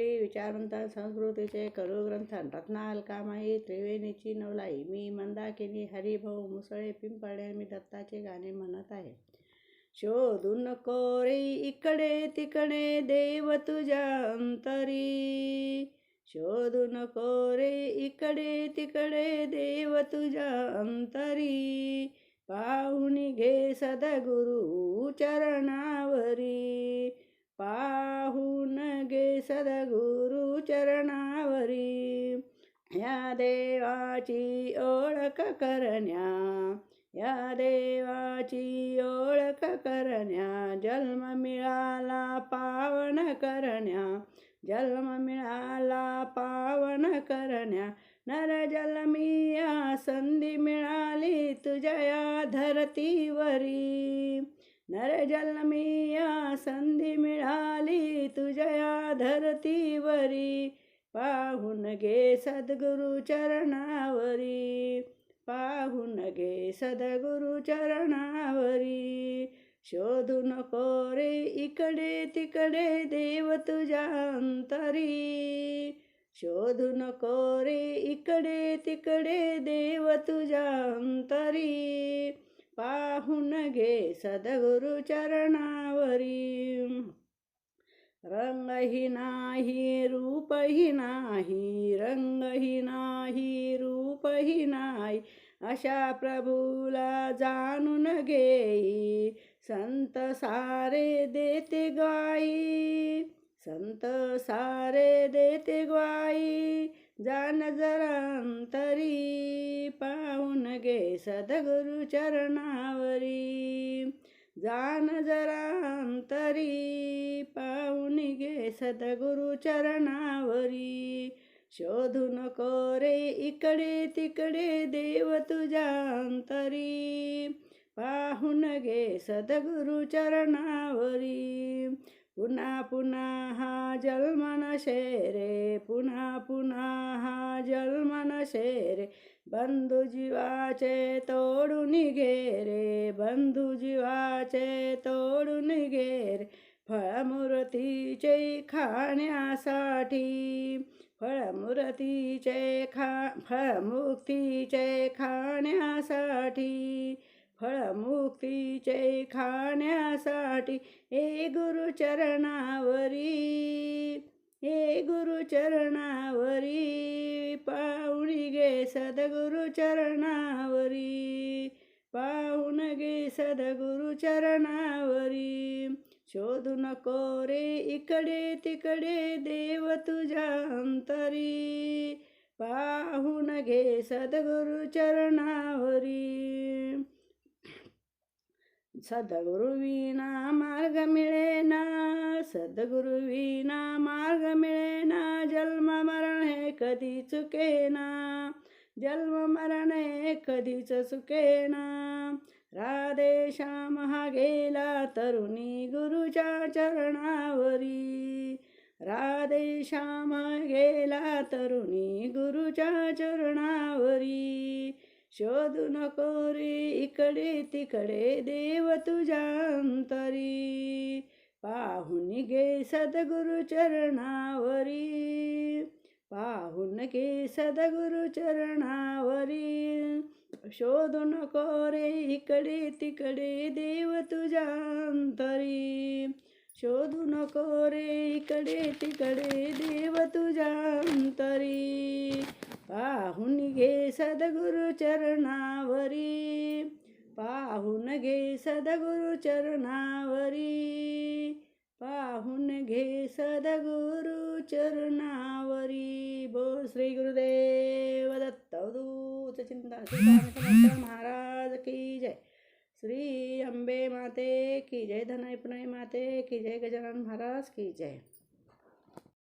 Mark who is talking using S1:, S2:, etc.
S1: मंडळी विचारवंत संस्कृतीचे करू ग्रंथ रत्नाल त्रिवेणीची नवलाई मी मंदाकिनी हरिभाऊ मुसळे पिंपळे मी दत्ताचे गाणे म्हणत आहे. शोधू नको रे इकडे तिकडे देव तुझ्या अंतरी. शोधू नको रे इकडे तिकडे देव तुझ्या अंतरी. पाहुणी घे सदगुरु चरणावरी पाहून गे सदगुरु चरणावरी. या देवाची ओळख करण्या या देवाची ओळख करण्या जन्म मिळाला पावन करण्या जन्म मिळाला पावन करण्या. नर जलमिया संधी मिळाली तुझ्या धरतीवरी. नरजन्मिया संधी मिळाली तुझ्या धरतीवरी. पाहून घे सद्गुरु चरणावरी. पाहून घे सद्गुरु चरणावरी. शोधू नको रे इकडे तिकडे देव तुझ्या अंतरी. शोधू नको रे इकडे तिकडे देव तुझ्या अंतरी. पाहून घे सद्गुरु चरणावरी. रंगही नाही रूपही नाही रंगही नाही रूपही नाही अशा प्रभूला जाणून घेई संत सारे देते ग्वाई संत सारे देते ग्वाई जान जरांतरी अंतरी सद्गुरु चरणावरी. जान जरांतरी पाहून घे सद्गुरु चरणावरी. शोधू नको रे इकडे तिकडे देव तुझ्या अंतरी. पाहून घे सद्गुरु चरणावरी. पुन्हा पुन्हा हा जलमन शेरे पुन्हा पुन्हा हा जलमन शेरे. बंधू जीवाचे तोडून घे रे बंधू जीवाचे तोडून घे रे. फळमूर्तीचे खाण्यासाठी फळमूर्तीचे खा फळमुक्तीचे खाण्यासाठी फळमुक्तीचे खाण्यासाठी हे गुरुचरणावरी हे गुरुचरणावरी पाहुणी गे सद्गुरुचरणावरी पाहुण गे सद्गुरुचरणावरी. शोधू नको रे इकडे तिकडे देव तुझ्या अंतरी पाहुण घे सद्गुरु चरणावरी सद्गुरुविना मार्ग मिळेना सद्गुरुविना मार्ग मिळेना जन्म मरण हे कधी चुकेना जन्म मरण हे कधीच चुकेना. राधे श्याम हा गेला तरुणी गुरुच्या चरणावरी. राधे श्याम गेला तरुणी गुरुच्या चरणावरी. शोधू नको रे इकडे तिकडे देव तुझ्या अंतरी पाहून घे सद्गुरु चरणावरी. पाहून घे सद्गुरु चरणावरी. शोधू नको रे इकडे तिकडे देव तुझ्या अंतरी शोधू नको रे इकडे तिकडे देव तुझ्या अंतरी पाहून घे सद्गुरु चरणावरी. पाहून घे सद्गुरु चरणावरी. पाहून घे सद्गुरु चरणावरी. बोल श्री गुरुदेव दत्त अवधूत चिंता महाराज की जय. श्री अंबे माते की जय धनय प्रणय माते की जय गजानन महाराज की जय.